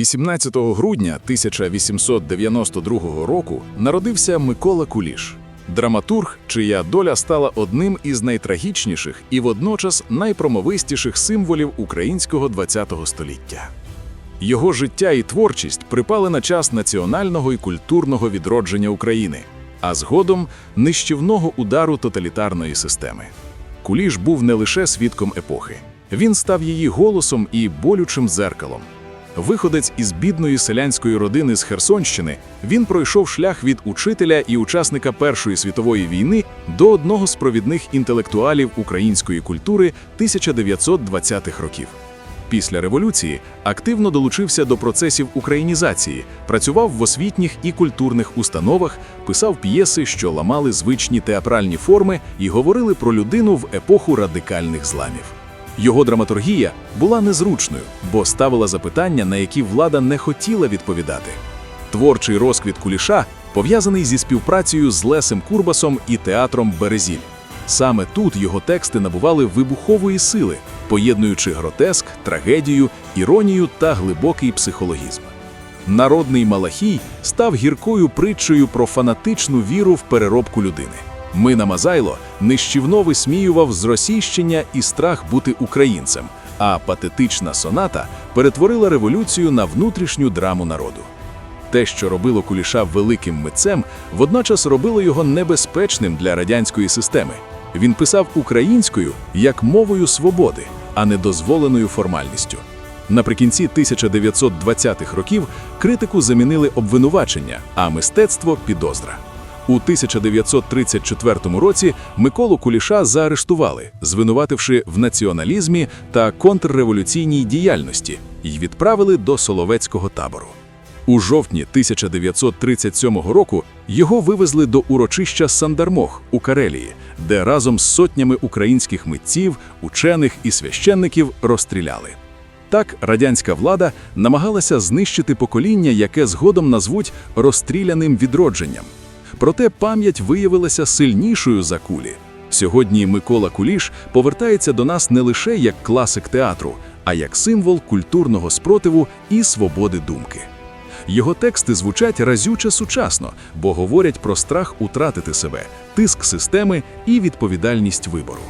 18 грудня 1892 року народився Микола Куліш, драматург, чия доля стала одним із найтрагічніших і водночас найпромовистіших символів українського ХХ століття. Його життя і творчість припали на час національного і культурного відродження України, а згодом нищівного удару тоталітарної системи. Куліш був не лише свідком епохи, він став її голосом і болючим дзеркалом. Виходець із бідної селянської родини з Херсонщини, він пройшов шлях від учителя і учасника Першої світової війни до одного з провідних інтелектуалів української культури 1920-х років. Після революції активно долучився до процесів українізації, працював в освітніх і культурних установах, писав п'єси, що ламали звичні театральні форми і говорили про людину в епоху радикальних зламів. Його драматургія була незручною, бо ставила запитання, на які влада не хотіла відповідати. Творчий розквіт куліша пов'язаний зі співпрацею з Лесем Курбасом і театром Березіль. Саме тут його тексти набували вибухової сили, поєднуючи гротеск, трагедію, іронію та глибокий психологізм. Народний Малахій став гіркою притчею про фанатичну віру в переробку людини. Мина Мазайло нищівно висміював зросійщення і страх бути українцем, а патетична соната перетворила революцію на внутрішню драму народу. Те, що робило Куліша великим митцем, водночас робило його небезпечним для радянської системи. Він писав українською як мовою свободи, а не дозволеною формальністю. Наприкінці 1920-х років критику замінили обвинувачення, а мистецтво підозра. У 1934 році Миколу Куліша заарештували, звинувативши в націоналізмі та контрреволюційній діяльності, і відправили до Соловецького табору. У жовтні 1937 року його вивезли до урочища Сандармох у Карелії, де разом з сотнями українських митців, учених і священників розстріляли. Так радянська влада намагалася знищити покоління, яке згодом назвуть розстріляним відродженням. Проте пам'ять виявилася сильнішою за кулі. Сьогодні Микола Куліш повертається до нас не лише як класик театру, а як символ культурного спротиву і свободи думки. Його тексти звучать разюче сучасно, бо говорять про страх утратити себе, тиск системи і відповідальність вибору.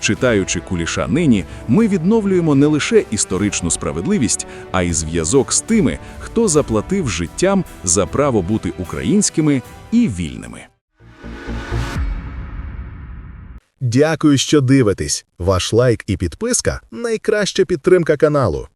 Читаючи куліша нині, ми відновлюємо не лише історичну справедливість, а й зв'язок з тими, хто заплатив життям за право бути українськими і вільними. Дякую, що дивитесь. Ваш лайк і підписка найкраща підтримка каналу.